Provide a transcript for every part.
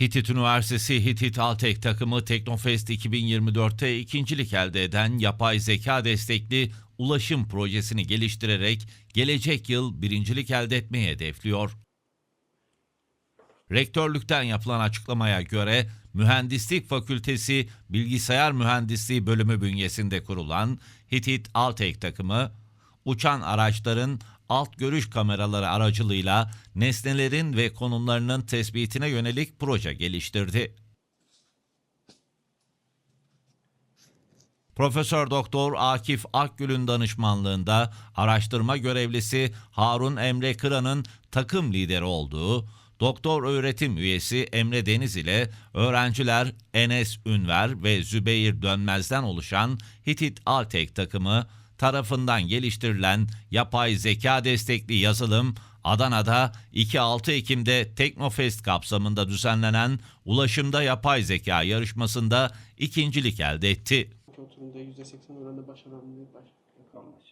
Hitit Üniversitesi Hitit Altek takımı Teknofest 2024'te ikincilik elde eden yapay zeka destekli ulaşım projesini geliştirerek gelecek yıl birincilik elde etmeyi hedefliyor. Rektörlükten yapılan açıklamaya göre Mühendislik Fakültesi Bilgisayar Mühendisliği bölümü bünyesinde kurulan Hitit Altek takımı uçan araçların alt görüş kameraları aracılığıyla nesnelerin ve konumlarının tespitine yönelik proje geliştirdi. Profesör Doktor Akif Akgül'ün danışmanlığında araştırma görevlisi Harun Emre Kıran'ın takım lideri olduğu, doktor öğretim üyesi Emre Deniz ile öğrenciler Enes Ünver ve Zübeyir Dönmez'den oluşan Hitit Altek takımı tarafından geliştirilen yapay zeka destekli yazılım Adana'da 2-6 Ekim'de Teknofest kapsamında düzenlenen ulaşımda yapay zeka yarışmasında ikincilik elde etti. oturumda %80 oranında başaran bir baş kalmış.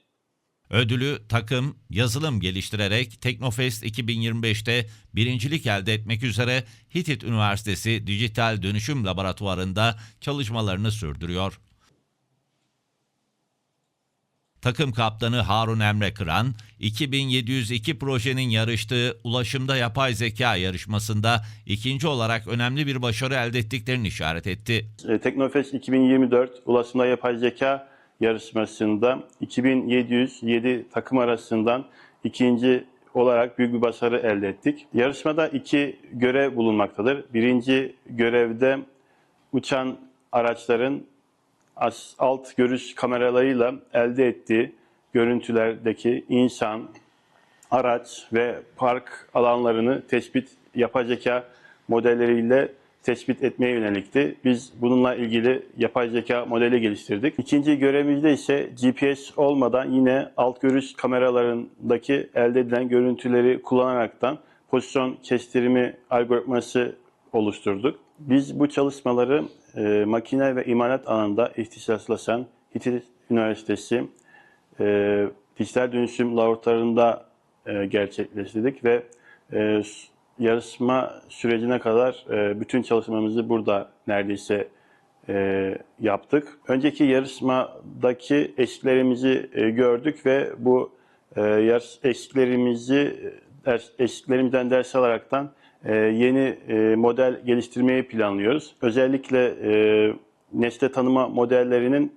Ödülü takım yazılım geliştirerek Teknofest 2025'te birincilik elde etmek üzere Hitit Üniversitesi Dijital Dönüşüm Laboratuvarı'nda çalışmalarını sürdürüyor. Takım kaptanı Harun Emre Kıran, 2702 projenin yarıştığı ulaşımda yapay zeka yarışmasında ikinci olarak önemli bir başarı elde ettiklerini işaret etti. E, Teknofest 2024 Ulaşımda Yapay Zeka yarışmasında 2707 takım arasından ikinci olarak büyük bir başarı elde ettik. Yarışmada iki görev bulunmaktadır. Birinci görevde uçan araçların alt görüş kameralarıyla elde ettiği görüntülerdeki insan, araç ve park alanlarını tespit yapay zeka modelleriyle tespit etmeye yönelikti. Biz bununla ilgili yapay zeka modeli geliştirdik. İkinci görevimizde ise GPS olmadan yine alt görüş kameralarındaki elde edilen görüntüleri kullanaraktan pozisyon kestirimi algoritması oluşturduk. Biz bu çalışmaları e, makine ve imalat alanında ihtisaslaşan Hitit Üniversitesi e, dijital dönüşüm laboratuvarında e, gerçekleştirdik ve e, yarışma sürecine kadar e, bütün çalışmamızı burada neredeyse e, yaptık. Önceki yarışmadaki eşiklerimizi e, gördük ve bu e, yarış eşiklerimizi e, ders, eşiklerimizden ders alaraktan yeni e, model geliştirmeyi planlıyoruz. Özellikle e, nesne tanıma modellerinin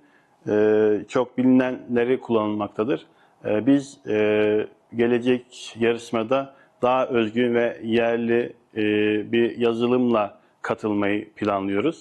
e, çok bilinenleri kullanılmaktadır. Biz gelecek yarışmada daha özgün ve yerli bir yazılımla katılmayı planlıyoruz.